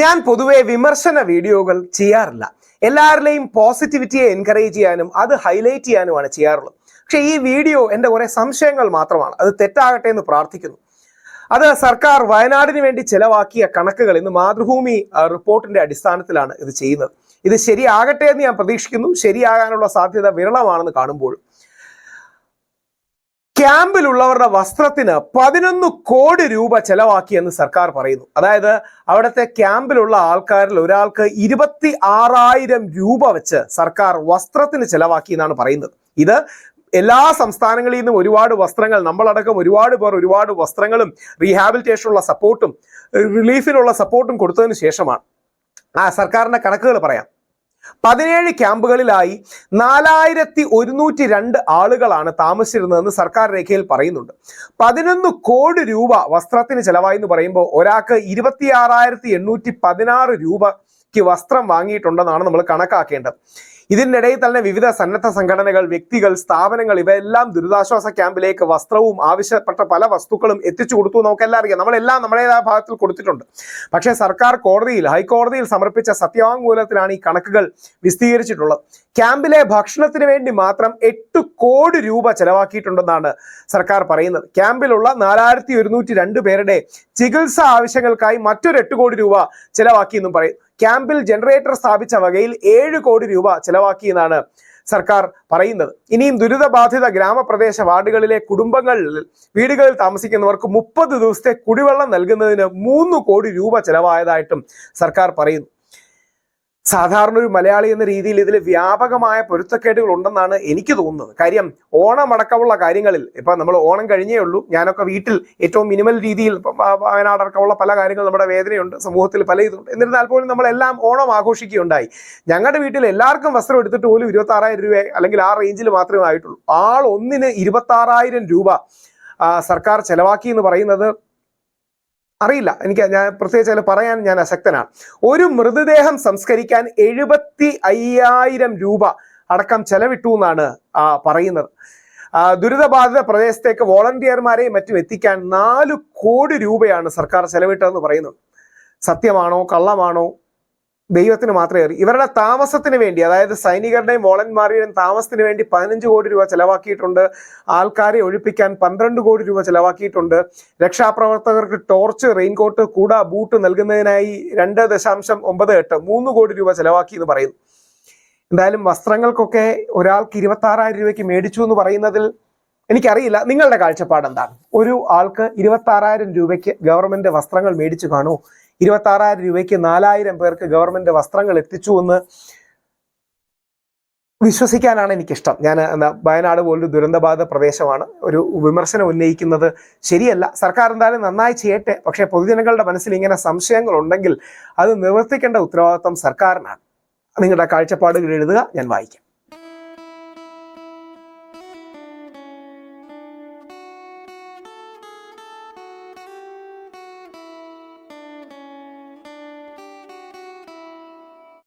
ഞാൻ പൊതുവെ വിമർശന വീഡിയോകൾ ചെയ്യാറില്ല. എല്ലാവരുടെയും പോസിറ്റിവിറ്റിയെ എൻകറേജ് ചെയ്യാനും അത് ഹൈലൈറ്റ് ചെയ്യാനുമാണ് ചെയ്യാറുള്ളത്. പക്ഷേ ഈ വീഡിയോ എന്റെ കുറേ സംശയങ്ങൾ മാത്രമാണ്. അത് തെറ്റാകട്ടെ എന്ന് പ്രാർത്ഥിക്കുന്നു. അത് സർക്കാർ വയനാടിന് വേണ്ടി ചെലവാക്കിയ കണക്കുകൾ ഇന്ന് മാതൃഭൂമി റിപ്പോർട്ടിന്റെ അടിസ്ഥാനത്തിലാണ് ഇത് ചെയ്യുന്നത്. ഇത് ശരിയാകട്ടെ എന്ന് ഞാൻ പ്രതീക്ഷിക്കുന്നു. ശരിയാകാനുള്ള സാധ്യത വിരളമാണെന്ന് കാണുമ്പോൾ ക്യാമ്പിലുള്ളവരുടെ വസ്ത്രത്തിന് പതിനൊന്ന് കോടി രൂപ ചെലവാക്കിയെന്ന് സർക്കാർ പറയുന്നു. അതായത് അവിടുത്തെ ക്യാമ്പിലുള്ള ആൾക്കാരിൽ ഒരാൾക്ക് ഇരുപത്തി ആറായിരം രൂപ വെച്ച് സർക്കാർ വസ്ത്രത്തിന് ചെലവാക്കി എന്നാണ് പറയുന്നത്. ഇത് എല്ലാ സംസ്ഥാനങ്ങളിൽ നിന്നും ഒരുപാട് വസ്ത്രങ്ങൾ നമ്മളടക്കം ഒരുപാട് പേർ ഒരുപാട് വസ്ത്രങ്ങളും റീഹാബിലിറ്റേഷനുള്ള സപ്പോർട്ടും റിലീഫിനുള്ള സപ്പോർട്ടും കൊടുത്തതിന് ശേഷമാണ്. ആ സർക്കാരിന്റെ കണക്കുകൾ പറയാം. പതിനേഴ് ക്യാമ്പുകളിലായി നാലായിരത്തി ഒരുന്നൂറ്റി രണ്ട് ആളുകളാണ് താമസിച്ചിരുന്നതെന്ന് സർക്കാർ രേഖയിൽ പറയുന്നുണ്ട്. പതിനൊന്ന് കോടി രൂപ വസ്ത്രത്തിന് ചെലവായി എന്ന് പറയുമ്പോൾ ഒരാൾക്ക് ഇരുപത്തി ആറായിരത്തി എണ്ണൂറ്റി പതിനാറ് രൂപയ്ക്ക് വസ്ത്രം വാങ്ങിയിട്ടുണ്ടെന്നാണ് നമ്മൾ കണക്കാക്കേണ്ടത്. ഇതിനിടയിൽ തന്നെ വിവിധ സന്നദ്ധ സംഘടനകൾ വ്യക്തികൾ സ്ഥാപനങ്ങൾ ഇവയെല്ലാം ദുരിതാശ്വാസ ക്യാമ്പിലേക്ക് വസ്ത്രവും ആവശ്യപ്പെട്ട പല വസ്തുക്കളും എത്തിച്ചു കൊടുത്തു നമുക്കെല്ലാം അറിയാം. നമ്മളെല്ലാം നമ്മുടേതായ ഭാഗത്തിൽ കൊടുത്തിട്ടുണ്ട്. പക്ഷേ സർക്കാർ കോടതിയിൽ ഹൈക്കോടതിയിൽ സമർപ്പിച്ച സത്യവാങ്മൂലത്തിലാണ് ഈ കണക്കുകൾ വിശദീകരിച്ചിട്ടുള്ളത് ക്യാമ്പിലെ ഭക്ഷണത്തിന് വേണ്ടി മാത്രം എട്ട് കോടി രൂപ ചെലവാക്കിയിട്ടുണ്ടെന്നാണ് സർക്കാർ പറയുന്നത്. ക്യാമ്പിലുള്ള നാലായിരത്തി ഒരുന്നൂറ്റി രണ്ട് പേരുടെ ചികിത്സാ ആവശ്യങ്ങൾക്കായി മറ്റൊരു എട്ട് കോടി രൂപ ചെലവാക്കിയെന്നും പറയും ക്യാമ്പിൽ ജനറേറ്റർ സ്ഥാപിച്ച വകയിൽ ഏഴ് കോടി രൂപ ചെലവാക്കിയെന്നാണ് സർക്കാർ പറയുന്നത്. ഇനിയും ദുരിതബാധിത ഗ്രാമപ്രദേശ വാർഡുകളിലെ കുടുംബങ്ങളിൽ വീടുകളിൽ താമസിക്കുന്നവർക്ക് മുപ്പത് ദിവസത്തെ കുടിവെള്ളം നൽകുന്നതിന് മൂന്ന് കോടി രൂപ ചെലവായതായിട്ടും സർക്കാർ പറയുന്നു. സാധാരണ ഒരു മലയാളി എന്ന രീതിയിൽ ഇതിൽ വ്യാപകമായ പൊരുത്തക്കേടുകൾ ഉണ്ടെന്നാണ് എനിക്ക് തോന്നുന്നത്. കാര്യം ഓണം അടക്കമുള്ള കാര്യങ്ങളിൽ ഇപ്പൊ നമ്മൾ ഓണം കഴിഞ്ഞേ ഉള്ളൂ ഞാനൊക്കെ വീട്ടിൽ ഏറ്റവും മിനിമൽ രീതിയിൽ വയനാടക്കമുള്ള പല കാര്യങ്ങൾ നമ്മുടെ വേദനയുണ്ട് സമൂഹത്തിൽ പല ഇതുണ്ട്. എന്നിരുന്നാൽ പോലും നമ്മളെല്ലാം ഓണം ആഘോഷിക്കുകയുണ്ടായി. ഞങ്ങളുടെ വീട്ടിൽ എല്ലാവർക്കും വസ്ത്രം എടുത്തിട്ട് പോലും ഇരുപത്തി ആറായിരം രൂപ അല്ലെങ്കിൽ ആ റേഞ്ചിൽ മാത്രമേ ആയിട്ടുള്ളൂ. ആൾ ഒന്നിന് ഇരുപത്താറായിരം രൂപ സർക്കാർ ചെലവാക്കി എന്ന് പറയുന്നത് അറിയില്ല. എനിക്ക് ഞാൻ പ്രത്യേകിച്ച് അതിൽ പറയാൻ ഞാൻ അശക്തനാണ്. ഒരു മൃതദേഹം സംസ്കരിക്കാൻ എഴുപത്തി അയ്യായിരം രൂപ അടക്കം ചെലവിട്ടു എന്നാണ് പറയുന്നത്. ദുരിതബാധിത പ്രദേശത്തേക്ക് വോളണ്ടിയർമാരെയും മറ്റും എത്തിക്കാൻ നാല് കോടി രൂപയാണ് സർക്കാർ ചെലവിട്ടതെന്ന് പറയുന്നു സത്യമാണോ കള്ളമാണോ ദൈവത്തിന് മാത്രമേ അറിയൂ. ഇവരുടെ താമസത്തിന് വേണ്ടി അതായത് സൈനികരുടെയും വോളന്മാരുടെയും താമസത്തിന് വേണ്ടി പതിനഞ്ച് കോടി രൂപ ചെലവാക്കിയിട്ടുണ്ട്. ആൾക്കാരെ ഒഴിപ്പിക്കാൻ പന്ത്രണ്ട് കോടി രൂപ ചെലവാക്കിയിട്ടുണ്ട്. രക്ഷാപ്രവർത്തകർക്ക് ടോർച്ച് റെയിൻകോട്ട് കൂട ബൂട്ട് നൽകുന്നതിനായി രണ്ട് ദശാംശം ഒമ്പത് എട്ട് മൂന്ന് കോടി രൂപ ചെലവാക്കി എന്ന് പറയുന്നു. എന്തായാലും വസ്ത്രങ്ങൾക്കൊക്കെ ഒരാൾക്ക് ഇരുപത്തി ആറായിരം രൂപയ്ക്ക് മേടിച്ചു എന്ന് പറയുന്നതിൽ എനിക്കറിയില്ല. നിങ്ങളുടെ കാഴ്ചപ്പാട് എന്താണ് ഒരു ആൾക്ക് ഇരുപത്തി ആറായിരം രൂപയ്ക്ക് ഗവൺമെന്റ് വസ്ത്രങ്ങൾ മേടിച്ചു കാണൂ ഇരുപത്തി ആറായിരം രൂപയ്ക്ക് നാലായിരം പേർക്ക് ഗവൺമെന്റ് വസ്ത്രങ്ങൾ എത്തിച്ചു എന്ന് വിശ്വസിക്കാനാണ് എനിക്കിഷ്ടം. ഞാൻ വയനാട് പോലൊരു ദുരന്തബാധിത പ്രദേശമാണ്. ഒരു വിമർശനം ഉന്നയിക്കുന്നത് ശരിയല്ല. സർക്കാർ എന്തായാലും നന്നായി ചെയ്യട്ടെ. പക്ഷേ പൊതുജനങ്ങളുടെ മനസ്സിൽ ഇങ്ങനെ സംശയങ്ങൾ ഉണ്ടെങ്കിൽ അത് നിവർത്തിക്കേണ്ട ഉത്തരവാദിത്വം സർക്കാരിനാണ്. നിങ്ങളുടെ കാഴ്ചപ്പാടുകൾ എഴുതുക ഞാൻ വായിക്കാം.